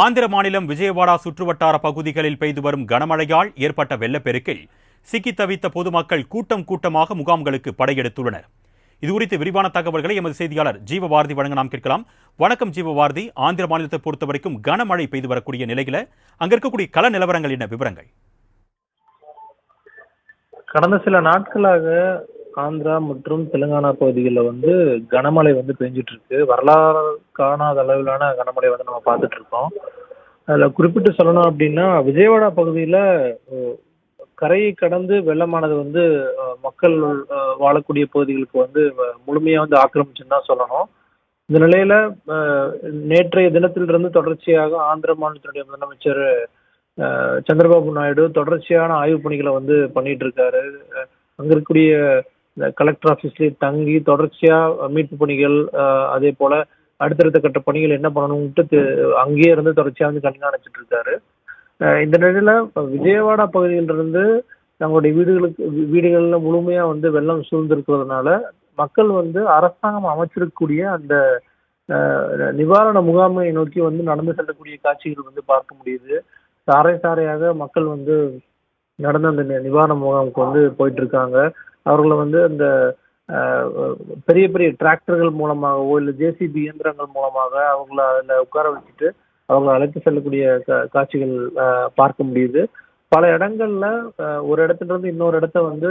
ஆந்திர மாநிலம் விஜயவாடா சுற்றுவட்டார பகுதிகளில் பெய்து வரும் கனமழையால் ஏற்பட்ட வெள்ளப்பெருக்கில் சிக்கி தவித்த பொதுமக்கள் கூட்டம் கூட்டமாக முகாம்களுக்கு படையெடுத்துள்ளனர். இதுகுறித்து விரிவான தகவல்களை எமது செய்தியாளர் ஜீவபாரதி வழங்க நாம் கேட்கலாம். வணக்கம் ஜீவபாரதி ஆந்திர மாநிலத்தை பொறுத்தவரைக்கும் கனமழை பெய்து வரக்கூடிய நிலையில அங்க இருக்கக்கூடிய கள நிலவரங்கள் என்ன விவரங்கள்? கடந்த சில நாட்களாக ஆந்திரா மற்றும் தெலுங்கானா பகுதிகளில் வந்து கனமழை வந்து பெஞ்சிட்டு இருக்கு வரலாறு காணாத அளவிலான கனமழை வந்து நம்ம பார்த்துட்டு இருக்கோம் அதில் குறிப்பிட்டு சொல்லணும் அப்படின்னா விஜயவாடா பகுதியில் கரையை கடந்து வெள்ளமானது வந்து மக்கள் வாழக்கூடிய பகுதிகளுக்கு வந்து முழுமையாக வந்து ஆக்கிரமிச்சுன்னு தான் சொல்லணும். இந்த நிலையில நேற்றைய தினத்திலிருந்து தொடர்ச்சியாக ஆந்திர மாநிலத்தினுடைய முதலமைச்சர் சந்திரபாபு நாயுடு தொடர்ச்சியான ஆய்வு பணிகளை வந்து பண்ணிட்டு இருக்காரு அங்க இருக்கக்கூடிய இந்த கலெக்டர் ஆஃபீஸ்லேயே தங்கி தொடர்ச்சியாக மீட்பு பணிகள் அதே போல் அடுத்தடுத்த கட்ட பணிகள் என்ன பண்ணணும்ட்டு அங்கேயே இருந்து தொடர்ச்சியாக வந்து கண்காணிச்சிட்டு இருக்காரு. இந்த நிலையில விஜயவாடா பகுதியிலிருந்து தங்களுடைய வீடுகளுக்கு வீடுகளில் முழுமையாக வந்து வெள்ளம் சூழ்ந்திருக்கிறதுனால மக்கள் வந்து அரசாங்கம் அமைச்சிருக்கக்கூடிய அந்த நிவாரண முகாமை நோக்கி வந்து நடந்து செல்லக்கூடிய காட்சிகள் வந்து பார்க்க முடியுது. சாறை சாறையாக மக்கள் வந்து நடந்த அந்த நி- நிவாரண முகாமுக்கு வந்து போயிட்டு இருக்காங்க அவர்களை வந்து அந்த பெரிய பெரிய டிராக்டர்கள் மூலமாகவோ இல்லை ஜேசிபி இயந்திரங்கள் மூலமாக அவங்கள அதில் உட்கார வச்சுட்டு அவங்க அழைத்து செல்லக்கூடிய காட்சிகள் பார்க்க முடியுது. பல இடங்கள்ல ஒரு இடத்துல இருந்து இன்னொரு இடத்த வந்து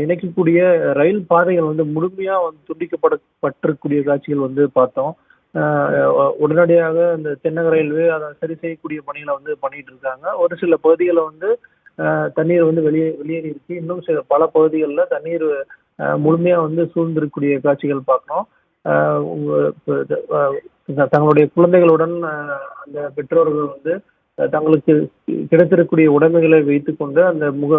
இணைக்கக்கூடிய ரயில் பாதைகள் வந்து முழுமையா வந்து துண்டிக்கப்படப்பட்டிருக்கூடிய காட்சிகள் வந்து பார்த்தோம். உடனடியாக இந்த தென்னக ரயில்வே அதை சரி செய்யக்கூடிய பணிகளை வந்து பண்ணிட்டு இருக்காங்க ஒரு சில பகுதிகளில் வந்து அஹ், தண்ணீர் வந்து வெளியே வெளியேறி இருக்கு. இன்னும் சில பல பகுதிகளில் தண்ணீர் அஹ், முழுமையா வந்து சூழ்ந்திருக்கக்கூடிய காட்சிகள் பார்க்கணும். அஹ், தங்களுடைய குழந்தைகளுடன் அந்த பெற்றோர்கள் வந்து தங்களுக்கு கிடைத்திருக்கக்கூடிய உடைமைகளை வைத்துக்கொண்டு அந்த முக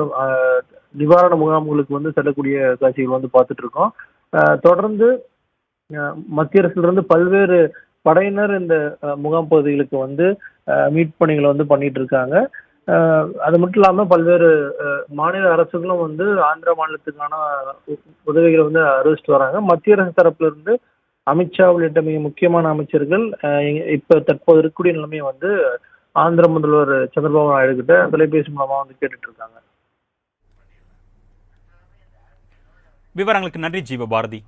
நிவாரண முகாம்களுக்கு வந்து செல்லக்கூடிய காட்சிகள் வந்து பார்த்துட்டு இருக்கோம். தொடர்ந்து அஹ், மத்திய அரசிலிருந்து பல்வேறு படையினர் இந்த முகாம் பகுதிகளுக்கு வந்து அஹ், மீட்பு பணிகளை வந்து பண்ணிட்டு இருக்காங்க. அது மட்டும் இல்லாம பல்வேறு மாநில அரசுகளும் வந்து ஆந்திர மாநிலத்துக்கான உ- உதவிகளை வந்து அறிவிச்சிட்டு வராங்க. மத்திய அரசு தரப்புல இருந்து அமித்ஷா உள்ளிட்ட மிக முக்கியமான அமைச்சர்கள் இப்ப தற்போது இருக்கக்கூடிய நிலைமையை வந்து ஆந்திர முதல்வர் சந்திரபாபு நாயுடு கிட்ட தொலைபேசி மூலமா வந்து கேட்டுட்டு இருக்காங்க. விவரங்களுக்கு நன்றி ஜீவபாரதி.